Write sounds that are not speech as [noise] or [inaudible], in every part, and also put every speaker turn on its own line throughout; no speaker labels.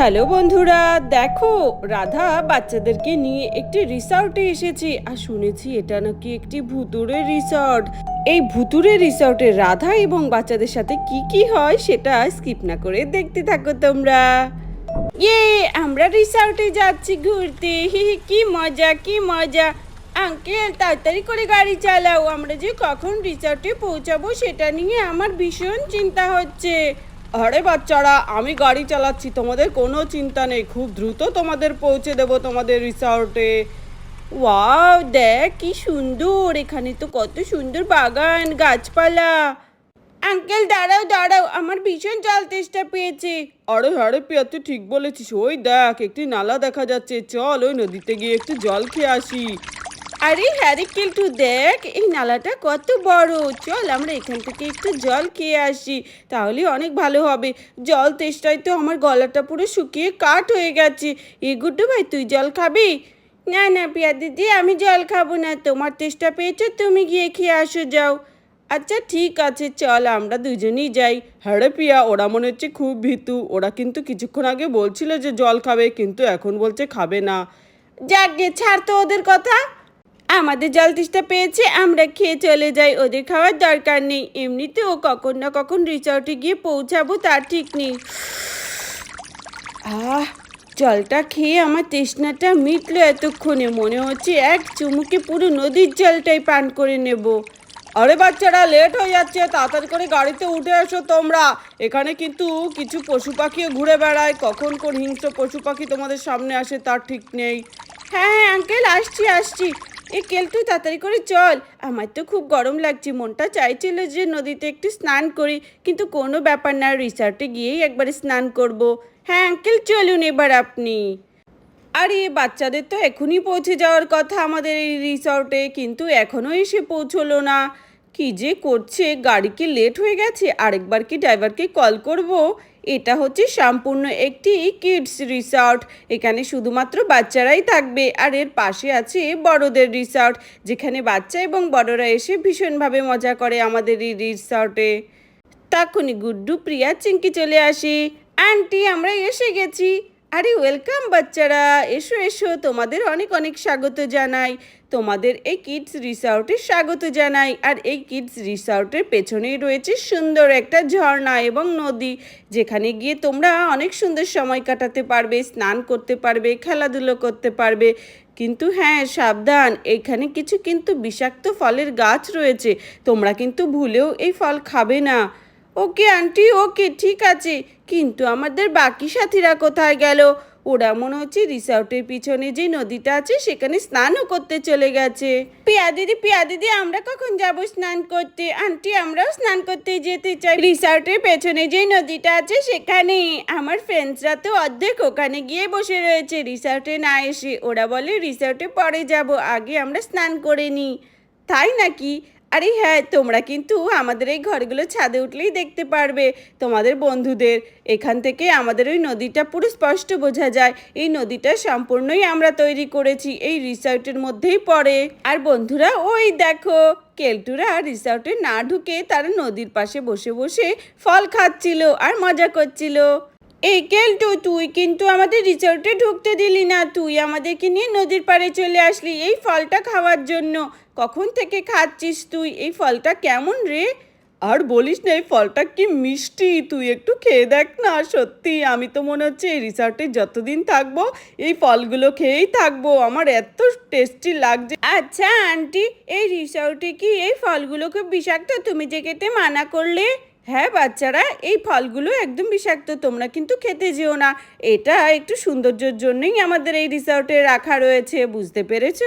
Hello বন্ধুরা, দেখো রাধা বাচ্চাদেরকে নিয়ে একটি রিসর্টে এসেছে। আর শুনেছি এটা নাকি একটি ভুতুরে রিসর্ট। এই ভুতুরে রিসর্টে রাধা এবং বাচ্চাদের সাথে কি কি হয় সেটা স্কিপ না করে দেখতে থাকো তোমরা। ইয়ে আমরা রিসর্টে যাচ্ছি ঘুরতে। হি, কি মজা কি মজা। আঙ্কেল, তাড়াতাড়ি করে গাড়ি চালাও। আমরা যে কখন রিসর্টে পৌঁছাবো সেটা নিয়ে আমার ভীষণ চিন্তা হচ্ছে। আরে বাচ্চারা, আমি গাড়ি চালাচ্ছি, তোমাদের কোনো চিন্তা নেই, খুব দ্রুত তোমাদের পৌঁছে দেবো তোমাদের রিসর্টে ওয়াও, দেখ কি সুন্দর, এখানে তো কত সুন্দর বাগান, গাছপালা। আঙ্কেল, দাঁড়াও দাঁড়াও, আমার ভীষণ জল তেষ্টা পেয়েছে। আরে আরে, পিয়া, তুই ঠিক বলেছিস, ওই দেখ, একটি নালা দেখা যাচ্ছে, চল ওই নদীতে গিয়ে একটু জল খেয়ে আসি। আরে হ্যারি, কিন্তু দেখ, এই নালাটা কত বড়। চল, আমরা এখান থেকে একটু জল খেয়ে আসি, তাহলে অনেক ভালো হবে। জল তেষ্টায় তো আমার গলাটা পুরো শুকিয়ে কাঠ হয়ে গেছে। এ গুড্ডু ভাই, তুই জল খাবি? না না, পিয়া দিদি, আমি জল খাব না। তোমার তেষ্টা পেয়েছ, তুমি গিয়ে খেয়ে আসো, যাও। আচ্ছা ঠিক আছে, চল, আমরা দুজনেই যাই। হ্যাঁ পিয়া, ওরা মনে হচ্ছে খুব ভীতু। ওরা কিন্তু কিছুক্ষণ আগে বলছিল যে জল খাবে, কিন্তু এখন বলছে খাবে না। যাক গে, ছাড় তো ওদের কথা। আমাদের জল তেষ্টা পেয়েছে, আমরা খেয়ে চলে যাই, ওদের খাওয়ার দরকার নেই। এমনিতেও কখন না কখন রিসর্টে গিয়ে পৌঁছাবো তার ঠিক নেই। আহ, জলটা খেয়ে আমার তৃষ্ণাটা মিটলো এতক্ষণে। মনে হচ্ছে এক চুমুকে পুরো নদীর জলটাই পান করে নেব। আরে বাচ্চারা লেট হয়ে যাচ্ছে, তাড়াতাড়ি করে গাড়িতে উঠে এসো তোমরা। এখানে কিন্তু কিছু পশু পাখিও ঘুরে বেড়ায়। কখন কোন হিংস্র পশু পাখি তোমাদের সামনে আসে তার ঠিক নেই। হ্যাঁ হ্যাঁ আঙ্কেল আসছি আসছি। এ কেলটু তাড়াতাড়ি করে চল। আমার তো খুব গরম লাগছে, মনটা চাইছিল যে নদীতে একটু স্নান করি, কিন্তু কোনো ব্যাপার না, রিসর্টে গিয়েই একবারে স্নান করব। হ্যাঁ আঙ্কেল, চলুন এবার আপনি। আরে, বাচ্চাদের তো এখনই পৌঁছে যাওয়ার কথা আমাদের এই রিসর্টে, কিন্তু এখনও এসে পৌঁছলো না। কি যে করছে, গাড়ি কি লেট হয়ে গেছে, আরেকবার কি ড্রাইভারকে কল করব? এটা হচ্ছে সম্পূর্ণ একটি কিডস রিসর্ট এখানে শুধুমাত্র বাচ্চারাই থাকবে। আর এর পাশে আছে বড়দের রিসর্ট যেখানে বাচ্চা এবং বড়রা এসে ভীষণভাবে মজা করে আমাদের এই রিসর্টে তখনই গুড্ডু প্রিয়া চিঙ্কি চলে আসি। আন্টি, আমরা এসে গেছি। আরে ওয়েলকাম বাচ্চারা। এসো এসো। তোমাদের অনেক অনেক স্বাগত জানাই। তোমাদের এই কিডস রিসর্টে স্বাগত জানাই। আর এই কিডস রিসর্টের পেছনেই রয়েছে সুন্দর একটা ঝর্ণা এবং নদী, যেখানে গিয়ে তোমরা অনেক সুন্দর সময় কাটাতে পারবে, স্নান করতে পারবে, খেলাধুলো করতে পারবে। কিন্তু হ্যাঁ সাবধান। এখানে কিছু কিন্তু বিষাক্ত ফলের গাছ রয়েছে। তোমরা কিন্তু ভুলেও এই ফল খাবে না। ওকে, আন্টি, ওকে, ঠিক আছে। কিন্তু আমাদের বাকি সাথীরা কোথায় গেল? ওরা মনে হচ্ছে রিসর্টের পিছনে যে নদীটা আছে, সেখানে স্নানও করতে চলে গেছে। পিয়া দিদি পিয়া দিদি, আমরা কখন যাব স্নান করতে? আন্টি, আমরাও স্নান করতে যেতে চাই। রিসর্টের পেছনে যে নদীটা আছে, সেখানে। আমার ফ্রেন্ডসরা তো অর্ধেক ওখানে গিয়ে বসে রয়েছে। রিসর্টে না এসে ওরা বলে রিসর্টে পরে যাব, আগে আমরা স্নান করে নিই। তাই নাকি? আরে হ্যাঁ তোমরা কিন্তু আমাদের এই ঘরগুলো ছাদে উঠলেই দেখতে পারবে। তোমাদের বন্ধুদের, এখান থেকে আমাদের ওই নদীটা পুরো স্পষ্ট বোঝা যায়। এই নদীটা সম্পূর্ণই আমরা তৈরি করেছি, এই রিসর্টের মধ্যেই পড়ে। আর বন্ধুরা, ওই দেখো, কেলটুরা রিসর্টে না ঢুকে তারা নদীর পাশে বসে বসে ফল খাচ্ছিল আর মজা করছিল। এই কেলটু, তুই কিন্তু আমাদের রিসর্টে ঢুকতে দিলি না। তুই আমাদেরকে নিয়ে নদীর পাড়ে চলে আসলি এই ফলটা খাওয়ার জন্য। কখন থেকে খাচ্ছিস তুই? এই ফলটা কেমন রে? আর বলিস না, এই ফলটা কি মিষ্টি? তুই একটু খেয়ে দেখ না, সত্যি। আমি তো মনে হচ্ছে এই রিসর্টে যতদিন থাকব, এই ফলগুলো খেয়েই থাকব। আমার এত টেস্টি লাগছে। আচ্ছা আন্টি, এই রিসর্টে কি এই ফলগুলোকে বিষাক্ত? তুমি যে খেতে মানা করলে। হ্যাঁ বাচ্চারা, এই ফলগুলো একদম বিষাক্ত। তোমরা কিন্তু খেতে যেও না। এটা একটু সৌন্দর্যের জন্যই আমাদের এই রিসর্টে রাখা রয়েছে, বুঝতে পেরেছ?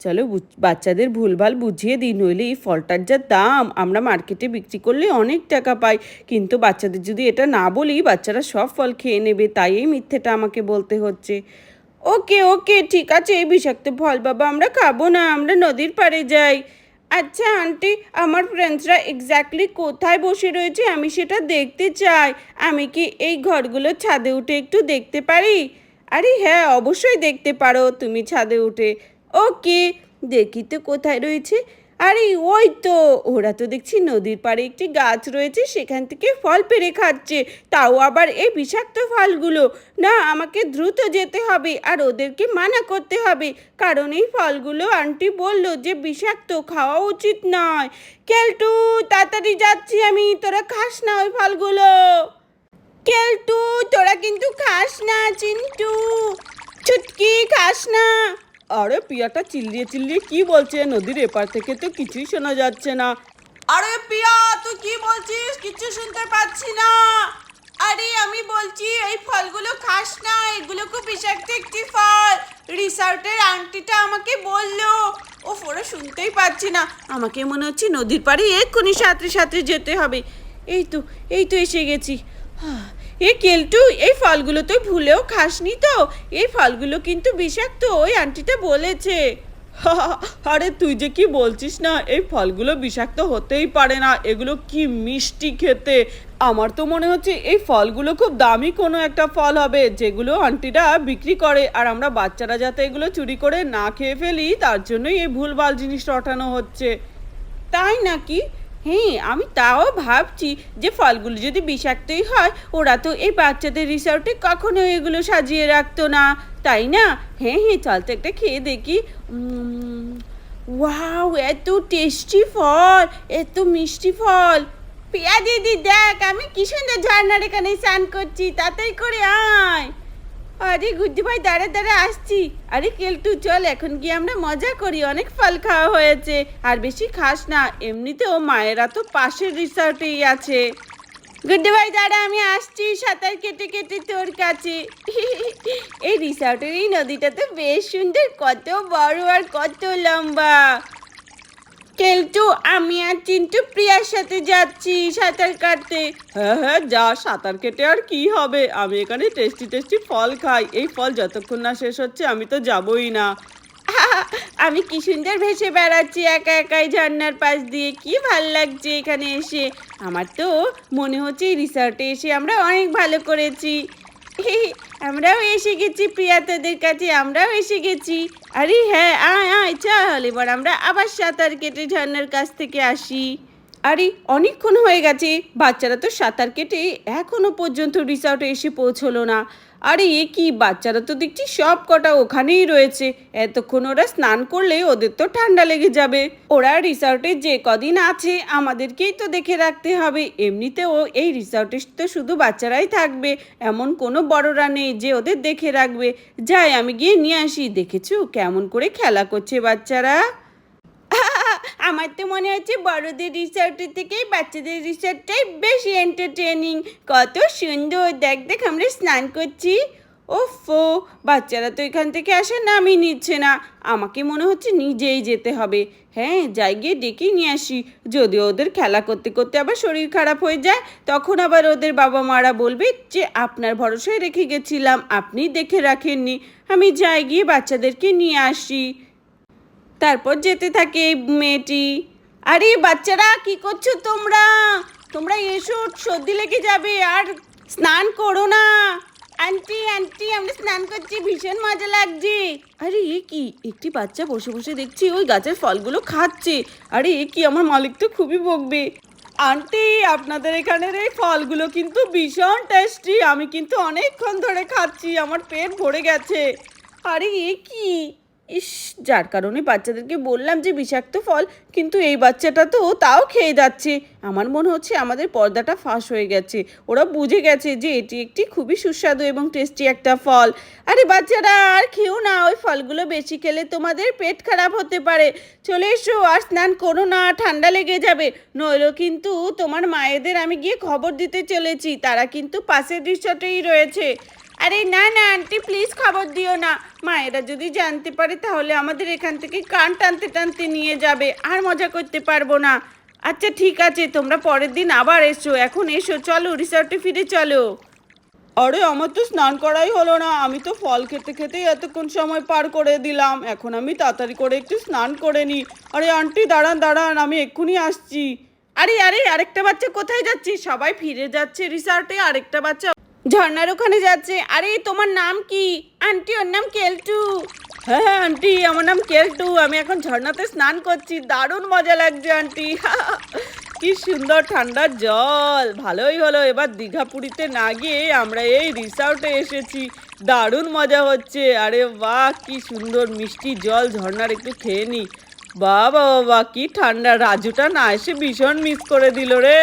চলো বাচ্চাদের ভুলভাল বুঝিয়ে দিই, নইলে এই ফলটার যা দাম, আমরা মার্কেটে বিক্রি করলে অনেক টাকা পাই। কিন্তু বাচ্চাদের যদি এটা না বলি, বাচ্চারা সব ফল খেয়ে নেবে, তাই এই মিথ্যেটা আমাকে বলতে হচ্ছে। ওকে ওকে, ঠিক আছে, এই বিষাক্ত ফল বাবা, আমরা খাব না, আমরা নদীর পাড়ে যাই। আচ্ছা আন্টি, আমার ফ্রেন্ডসরা এক্স্যাক্টলি কোথায় বসে রয়েছে? আমি সেটা দেখতে চাই। আমি কি এই ঘরগুলো ছাদে উঠে একটু দেখতে পারি? আরে হ্যাঁ অবশ্যই দেখতে পারো, তুমি ছাদে উঠে। ওকে, দেখি তো কোথায় রয়েছে। আরে, ওই তো, ওরা তো দেখছি নদীর পাড়ে একটি গাছ রয়েছে, সেখান থেকে ফল পেরে খাচ্ছে। তাও আবার এই বিষাক্ত ফলগুলো। না, আমাকে দ্রুত যেতে হবে, আর ওদেরকে মানা করতে হবে। কারণ এই ফলগুলো আন্টি বলল যে বিষাক্ত, খাওয়া উচিত নয়। কেলটু, তাড়াতাড়ি যাচ্ছি আমি, তোরা খাস না ওই ফলগুলো। কেলটু, তোরা কিন্তু খাস না, চিন্টু। চুটকি খাস না। আরে পিয়াটা চিল্লিয়ে চিল্লিয়ে কি বলছে? নদীর এপার থেকে তো কিছুই শোনা যাচ্ছে না। আরে পিয়া তুই কি বলছিস? কিছু শুনতে পাচ্ছি না। আরে আমি বলছি এই ফলগুলো খাস না। এগুলো খুব বিষাক্ত একটি ফল। রিসর্টের আন্টিটা আমাকে বলল। ও ফোরে শুনতেই পাচ্ছি না। আমাকে মনে হচ্ছে নদীর পাড়ে এক্ষুনি সাঁতরে সাঁতরে যেতে হবে। এই তো এই তো এসে গেছি। হাহ, এ কেলটু, এই ফলগুলো তুই ভুলেও খাসনি তো? এই ফলগুলো কিন্তু বিষাক্ত, ওই আন্টিটা বলেছে। [laughs] আরে তুই যে কি বলছিস না, এই ফলগুলো বিষাক্ত হতেই পারে না, এগুলো কি মিষ্টি খেতে? আমার তো মনে হচ্ছে এই ফলগুলো খুব দামি কোনো একটা ফল হবে, যেগুলো আন্টিরা বিক্রি করে, আর আমরা বাচ্চারা যাতে এগুলো চুরি করে না খেয়ে ফেলি, তার জন্যই এই ভুলভাল জিনিস রটানো হচ্ছে। তাই নাকি? হ্যাঁ আমি তাও ভাবছি যে ফলগুলো যদি বিষাক্তই হয়, ওরা তো এই বাচ্চাদের রিসর্টে কখনো এগুলো সাজিয়ে রাখতো না। তাই না? হ্যাঁ হ্যাঁ চল তো একটা খেয়ে দেখি। ওয়াও, এত টেস্টি ফল, এত মিষ্টি ফল। পিয়া দিদি, দেখ, আমি কি সুন্দর ঝর্নার এখানে স্নান করছি তাতেই করে আয়। আরে গুড্ডি ভাই, দাঁড়া দাঁড়া আসছি। আরে কেলটু, চল, এখন গিয়ে আমরা মজা করি। অনেক ফল খাওয়া হয়েছে। আর বেশি খাস না, এমনিতেও মায়েরা তো পাশের রিসর্টেই আছে। গুড্ডি ভাই, দাঁড়া, আমি আসছি, সাঁতার কেটে কেটে তোর কাছে। এই রিসর্টের এই নদীটা তো বেশ সুন্দর, কত বড় আর কত লম্বা। কেলটু আমি আর চিন্টু প্রিয়ার সাথে যাচ্ছি সাঁতার কাটতে। হ্যাঁ হ্যাঁ যা, সাঁতার কেটে আর কি হবে? আমি এখানে টেস্টি টেস্টি ফল খাই। এই ফল যতক্ষণ না শেষ হচ্ছে, আমি তো যাবই না। [laughs] আমি কি সুন্দর ভেসে বেড়াচ্ছি একা একাই ঝর্নার পাশ দিয়ে। কি ভালো লাগছে এখানে এসে। আমার তো মনে হচ্ছে রিসর্টে এসে আমরা অনেক ভালো করেছি। [laughs] আমরাও এসে গেছি প্রিয়া তোদের কাছে, আমরাও এসে গেছি। আরে হ্যাঁ আয় আয়, চল। এবার আমরা আবার সাঁতার কেটে ঝর্নার কাছ থেকে আসি। আরে, অনেকক্ষণ হয়ে গেছে। বাচ্চারা তো সাঁতার কেটে এখনও পর্যন্ত রিসর্টে এসে পৌঁছলো না। আরে এ কি, বাচ্চারা তো দেখছি সব কটা ওখানেই রয়েছে। এতক্ষণ ওরা স্নান করলে ওদের তো ঠান্ডা লেগে যাবে। ওরা রিসর্টে যে কদিন আছে, আমাদেরকেই তো দেখে রাখতে হবে। এমনিতেও এই রিসর্টে তো শুধু বাচ্চারাই থাকবে। এমন কোনো বড়রা নেই যে ওদের দেখে রাখবে। যাই, আমি গিয়ে নিয়ে আসি। দেখেছ? কেমন করে খেলা করছে বাচ্চারা? আমার তো মনে হচ্ছে বড়দের রিসর্টের থেকে বাচ্চাদের রিসর্টটাই বেশি এন্টারটেনিং কত সুন্দর, দেখ দেখ, আমরা স্নান করছি। ওফো, বাচ্চারা তো এখান থেকে আসে নামই নিচ্ছে না। আমাকে মনে হচ্ছে নিজেই যেতে হবে। হ্যাঁ যাই গিয়ে ডেকে নিয়ে আসি। যদি ওদের খেলা করতে করতে আবার শরীর খারাপ হয়ে যায়, তখন আবার ওদের বাবা মারা বলবে যে, আপনার ভরসায় রেখে গেছিলাম, আপনি দেখে রাখেননি। আমি যাই গিয়ে বাচ্চাদেরকে নিয়ে আসি। তারপর যেতে থাকে মেয়েটি। আরে বাচ্চারা, কি করছ তোমরা? তোমরা এসো, সর্দি লেগে যাবে, আর স্নান করো না। আন্টি আন্টি, আমরা স্নান করছি, ভীষণ মজা লাগছে। আরে এ কি, একটি বাচ্চা বসে বসে দেখছি ওই গাছের ফলগুলো খাচ্ছে। আরে এ কি, আমার মালিক তো খুবই বকবে। আন্টি, আপনাদের এখানের এই ফলগুলো কিন্তু ভীষণ টেস্টি। আমি কিন্তু অনেকক্ষণ ধরে খাচ্ছি, আমার পেট ভরে গেছে। আরে এ কি? ইস, যার কারণে বাচ্চাদেরকে বললাম যে বিষাক্ত ফল, কিন্তু এই বাচ্চাটা তো তাও খেয়ে যাচ্ছে। আমার মনে হচ্ছে আমাদের পর্দাটা ফাঁস হয়ে গেছে। ওরা বুঝে গেছে যে এটি একটি খুবই সুস্বাদু এবং টেস্টি একটা ফল। আরে বাচ্চারা, আর খেও না, ওই ফলগুলো বেশি খেলে তোমাদের পেট খারাপ হতে পারে। চলে এসো, আর স্নান করো না, ঠান্ডা লেগে যাবে। নইলো কিন্তু তোমার মায়েদের আমি গিয়ে খবর দিতে চলেছি, তারা কিন্তু পাশের রিসর্টেই রয়েছে। আরে না না, আন্টি প্লিজ খবর দিও না। মায়েরা যদি জানতে পারে, তাহলে আমাদের এখান থেকে কান টানতে টানতে নিয়ে যাবে, আর মজা করতে পারব না। আচ্ছা ঠিক আছে, তোমরা পরের দিন আবার এসো, এখন এসো, চলো, রিসর্টে ফিরে চলো। আরে, আমার তো স্নান করাই হলো না, আমি তো ফল খেতে খেতেই এতক্ষণ সময় পার করে দিলাম, এখন আমি তাড়াতাড়ি করে একটু স্নান করে নিই। আরে, আন্টি, দাঁড়ান দাঁড়ান, আমি এক্ষুনি আসছি। আরে আরে, আরেকটা বাচ্চা কোথায় যাচ্ছে? সবাই ফিরে যাচ্ছে রিসর্টে, আরেকটা বাচ্চা ঝর্ণার ওখানে যাচ্ছে। আরে, তোমার নাম কি? আন্টি, ওর নাম কেলটু। হ্যাঁ হ্যাঁ আন্টি, আমার নাম কেলটু। আমি এখন ঝর্ণাতে স্নান করছি। দারুণ মজা লাগছে, আন্টি। [laughs] কি সুন্দর ঠান্ডার জল। ভালোই হলো। এবার দীঘা পুরীতে না গিয়ে আমরা এই রিসর্টে এসেছি। দারুণ মজা হচ্ছে। আরে বাহ, কি সুন্দর মিষ্টি জল ঝর্ণার একটু খেয়ে নি। বাহ বাহ কি ঠান্ডা। রাজুটা না এসে ভীষণ মিস করে দিল রে।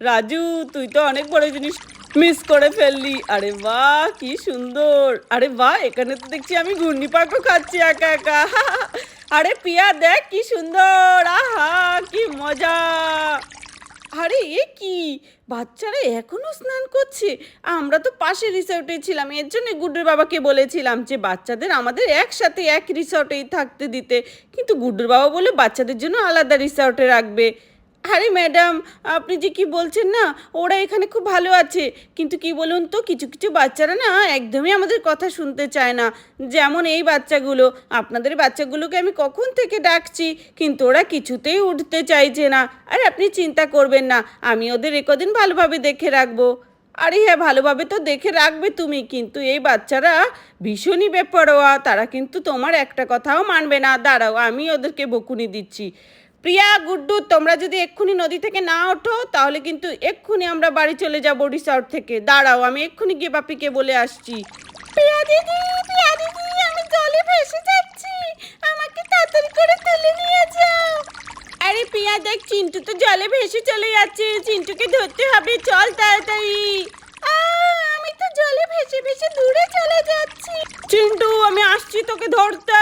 রাজু, তুই তো অনেক বড় জিনিস মিস করে ফেললি। আরে বাহ, কি সুন্দর। আরে বাহ, এখানে তো দেখছি আমি ঘূর্ণি পাকও খাচ্ছি একা একা। [laughs] আরে পিয়া, দেখ কি সুন্দর। আহা, কি মজা। আরে, এ কি? বাচ্চারা এখনও স্নান করছে। আমরা তো পাশে রিসর্টে ছিলাম। এর জন্য গুড্ডুর বাবাকে বলেছিলাম যে বাচ্চাদের আমাদের একসাথে এক রিসর্টেই থাকতে দিতে। কিন্তু গুড্ডুর বাবা বলে বাচ্চাদের জন্য আলাদা রিসর্টে রাখবে। আরে ম্যাডাম, আপনি যে কি বলছেন না, ওরা এখানে খুব ভালো আছে। কিন্তু কি বলুন তো, কিছু কিছু বাচ্চারা না একদমই আমাদের কথা শুনতে চায় না। যেমন এই বাচ্চাগুলো, আপনাদের বাচ্চাগুলোকে আমি কখন থেকে ডাকছি, কিন্তু ওরা কিছুতেই উঠতে চাইছে না। আর আপনি চিন্তা করবেন না, আমি ওদের একদিন ভালোভাবে দেখে রাখব। আরে হ্যাঁ ভালোভাবে তো দেখে রাখবে তুমি, কিন্তু এই বাচ্চারা ভীষণই বেপরোয়া, তারা কিন্তু তোমার একটা কথাও মানবে না। দাঁড়াও, আমি ওদেরকে বকুনি দিচ্ছি। প্রিয়া গুড্ডু তোমরা যদি এক্ষুনি নদী থেকে না ওঠো তাহলে কিন্তু এক্ষুনি আমরা বাড়ি চলে যাব রিসর্ট থেকে। দাঁড়াও আমি এক্ষুনি গিয়ে বাপিকে বলে আসছি। প্রিয়া দিদি প্রিয়া দিদি আমি জলে ভেসে যাচ্ছি। আমাকে তাড়াতাড়ি করে তুলে নিয়ে যাও। আরে প্রিয়া দেখ চিন্টু তো জলে ভেসে চলে যাচ্ছে। চিন্টুকে ধরতে হবে। চল তাড়াতাড়ি। আমি তো জলে ভেসে ভেসে দূরে চলে যাচ্ছি। চিন্টু আমি আসছি তোকে ধরতে।